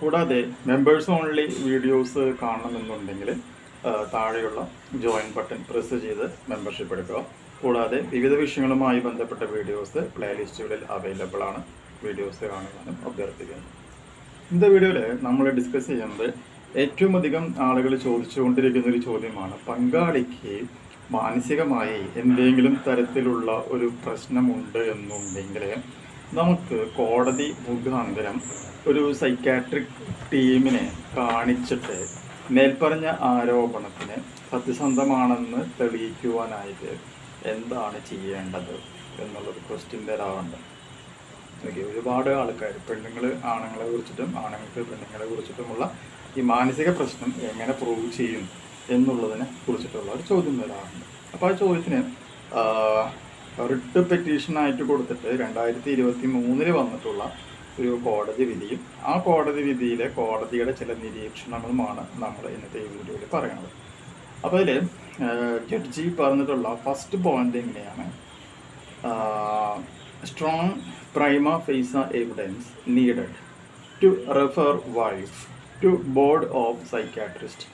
കൂടാതെ members only videos കാണണമെന്നുണ്ടെങ്കിൽ താഴെയുള്ള ജോയിൻ ബട്ടൺ പ്രസ് ചെയ്ത് മെമ്പർഷിപ്പ് എടുക്കുക. കൂടാതെ വിവിധ വിഷയങ്ങളുമായി ബന്ധപ്പെട്ട വീഡിയോസ് പ്ലേലിസ്റ്റുകളിൽ അവൈലബിൾ ആണ്. വീഡിയോസ് കാണുവാനും അഭ്യർത്ഥിക്കുന്നു. ഇന്നത്തെ വീഡിയോയിൽ നമ്മൾ ഡിസ്കസ് ചെയ്യുന്നത് ഏറ്റവും അധികം ആളുകൾ ചോദിച്ചുകൊണ്ടിരിക്കുന്ന ഒരു ചോദ്യമാണ് പങ്കാളിക്ക് മാനസികമായി എന്തെങ്കിലും തരത്തിലുള്ള ഒരു പ്രശ്നമുണ്ട് എന്നുണ്ടെങ്കിൽ നമുക്ക് കോടതി മുഖാന്തരം ഒരു സൈക്കാട്രിക് ടീമിനെ കാണിച്ചിട്ട് മേൽപ്പറഞ്ഞ ആരോപണത്തിന് സത്യസന്ധമാണെന്ന് തെളിയിക്കുവാനായിട്ട് എന്താണ് ചെയ്യേണ്ടത് എന്നുള്ളൊരു ക്വസ്റ്റ്യൻ തരാറുണ്ട് ഓക്കെ ഒരുപാട് ആൾക്കാർ പെണ്ണുങ്ങൾ ആണുങ്ങളെ കുറിച്ചിട്ടും ആണുങ്ങൾക്ക് പെണ്ണുങ്ങളെ കുറിച്ചിട്ടുമുള്ള ഈ മാനസിക പ്രശ്നം എങ്ങനെ പ്രൂവ് ചെയ്യും എന്നുള്ളതിനെ കുറിച്ചിട്ടുള്ള ഒരു ചോദ്യം വരാറുണ്ട്. അപ്പോൾ ആ ചോദ്യത്തിന് റിട്ട് പെറ്റീഷനായിട്ട് കൊടുത്തിട്ട് രണ്ടായിരത്തി ഇരുപത്തി മൂന്നിൽ വന്നിട്ടുള്ള ഒരു കോടതി വിധിയും ആ കോടതി വിധിയിലെ കോടതിയുടെ ചില നിരീക്ഷണങ്ങളുമാണ് നമ്മൾ ഇന്നത്തെ ഈ വീഡിയോയിൽ പറയുന്നത് അപ്പോൾ അതിൽ ജഡ്ജി പറഞ്ഞിട്ടുള്ള ഫസ്റ്റ് പോയിന്റ് എങ്ങനെയാണ്? Strong prima facie evidence needed to refer wife to board of psychiatrist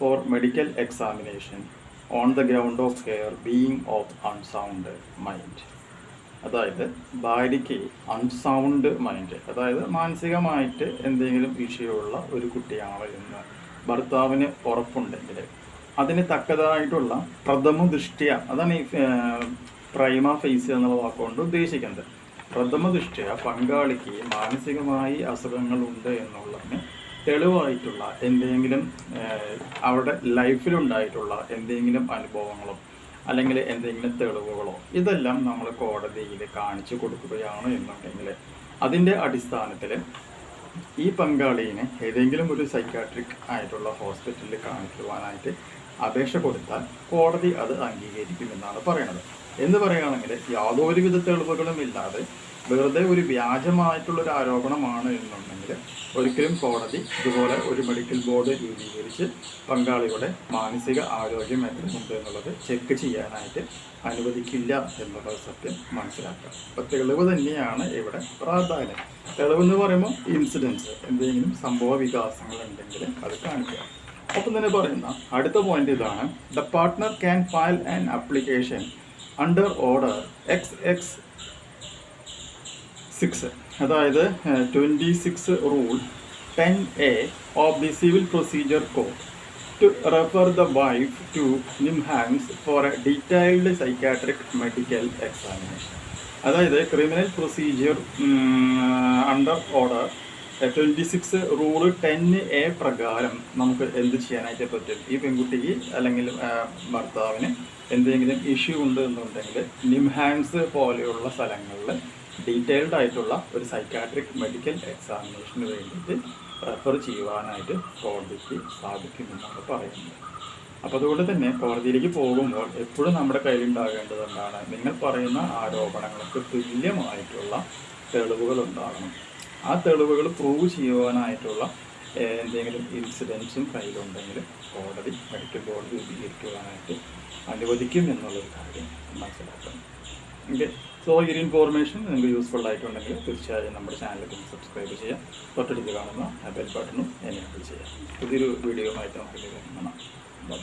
for medical examination on the ground of her being of unsound mind അതായത് ഭാര്യയ്ക്ക് അൺസൗണ്ട് മൈൻഡ് അതായത് മാനസികമായിട്ട് എന്തെങ്കിലും വിഷയമുള്ള ഒരു കുട്ടിയാണ് എന്ന് ഭർത്താവിന് ഉറപ്പുണ്ടെങ്കിൽ അതിന് തക്കതായിട്ടുള്ള പ്രഥമ ദൃഷ്ടിയ അതാണ് ഈ പ്രൈമ ഫേസ് എന്നുള്ള വാക്കുകൊണ്ട് ഉദ്ദേശിക്കുന്നത്. പ്രഥമ ദൃഷ്ടിയ പങ്കാളിക്ക് മാനസികമായി അസുഖങ്ങളുണ്ട് എന്നുള്ളതിന് തെളിവായിട്ടുള്ള എന്തെങ്കിലും അവരുടെ ലൈഫിലുണ്ടായിട്ടുള്ള എന്തെങ്കിലും അനുഭവങ്ങളോ അല്ലെങ്കിൽ എന്തെങ്കിലും തെളിവുകളോ ഇതെല്ലാം നമ്മൾ കോടതിയിൽ കാണിച്ചു കൊടുക്കുകയാണ് എന്നുണ്ടെങ്കിൽ അതിന്റെ അടിസ്ഥാനത്തിൽ ഈ പങ്കാളിയെ ഏതെങ്കിലും ഒരു സൈക്കാട്രിക് ആയിട്ടുള്ള ഹോസ്പിറ്റലിൽ കാണിക്കുവാനായിട്ട് അപേക്ഷ കൊടുത്താൽ കോടതി അത് അംഗീകരിക്കുമെന്നാണ് പറയുന്നത്. എന്ന് പറയുകയാണെങ്കിൽ യാതൊരുവിധ തെളിവുകളും ഇല്ലാതെ വെറുതെ ഒരു വ്യാജമായിട്ടുള്ള ഒരു ആരോപണമാണ് എന്നുണ്ടെങ്കിൽ ഒരിക്കലും കോടതി ഇതുപോലെ ഒരു മെഡിക്കൽ ബോർഡ് രൂപീകരിച്ച് പങ്കാളിയുടെ മാനസിക ആരോഗ്യം എത്രയുണ്ട് എന്നുള്ളത് ചെക്ക് ചെയ്യാനായിട്ട് അനുവദിക്കില്ല എന്നുള്ള സത്യം മനസ്സിലാക്കുക. അപ്പോൾ തെളിവ് തന്നെയാണ് ഇവിടെ പ്രാധാന്യം. തെളിവ് എന്ന് പറയുമ്പോൾ ഇൻസിഡൻസ് എന്തെങ്കിലും സംഭവ വികാസങ്ങൾ ഉണ്ടെങ്കിൽ അത് കാണിക്കുക. ഒപ്പം തന്നെ പറയുന്ന അടുത്ത പോയിന്റ് ഇതാണ് the partner can file an application under order X X six അതായത് twenty six rule ten A of the civil procedure code to refer the wife to NIMHANS for a detailed psychiatric medical examination അതായത് criminal procedure under order twenty six rule ten A പ്രകാരം നമുക്ക് എന്ത് ചെയ്യാനായിട്ട് പറ്റും? ഈ പെൺകുട്ടിക്ക് അല്ലെങ്കിൽ ഭർത്താവിന് എന്തെങ്കിലും ഇഷ്യൂ ഉണ്ട് എന്നുണ്ടെങ്കിൽ നിംഹാൻസ് പോലെയുള്ള സ്ഥലങ്ങളിൽ ഡീറ്റെയിൽഡ് ആയിട്ടുള്ള ഒരു സൈക്കാട്രിക് മെഡിക്കൽ എക്സാമിനേഷന് വേണ്ടിയിട്ട് റെഫർ ചെയ്യുവാനായിട്ട് കോടതിക്ക് സാധിക്കുമെന്നാണ് പറയുന്നത്. അപ്പോൾ അതുകൊണ്ട് തന്നെ കോടതിയിലേക്ക് പോകുമ്പോൾ എപ്പോഴും നമ്മുടെ കയ്യിലുണ്ടാകേണ്ടത് എന്താണ്? നിങ്ങൾ പറയുന്ന ആരോപണങ്ങൾക്ക് തുല്യമായിട്ടുള്ള തെളിവുകൾ ഉണ്ടാകണം. ആ തെളിവുകൾ പ്രൂവ് ചെയ്യുവാനായിട്ടുള്ള എന്തെങ്കിലും ഇൻസിഡൻസും കയ്യിലുണ്ടെങ്കിൽ കോടതി മെഡിക്കൽ ബോർഡ് രൂപീകരിക്കുവാനായിട്ട് അനുവദിക്കും എന്നുള്ളൊരു കാര്യം മനസ്സിലാക്കണം. ഓക്കെ സോ ഈ ഇൻഫോർമേഷൻ നിങ്ങൾക്ക് യൂസ്ഫുൾ ആയിട്ടുണ്ടെങ്കിൽ തീർച്ചയായും നമ്മുടെ ചാനലിൽ സബ്സ്ക്രൈബ് ചെയ്യാം. തൊട്ടടുത്ത് കാണുന്ന ബെൽ ബട്ടണും എനേബിൾ ചെയ്യാം. പുതിയൊരു വീഡിയോ ആയിട്ട് നമുക്ക് കാണാം. ബൈ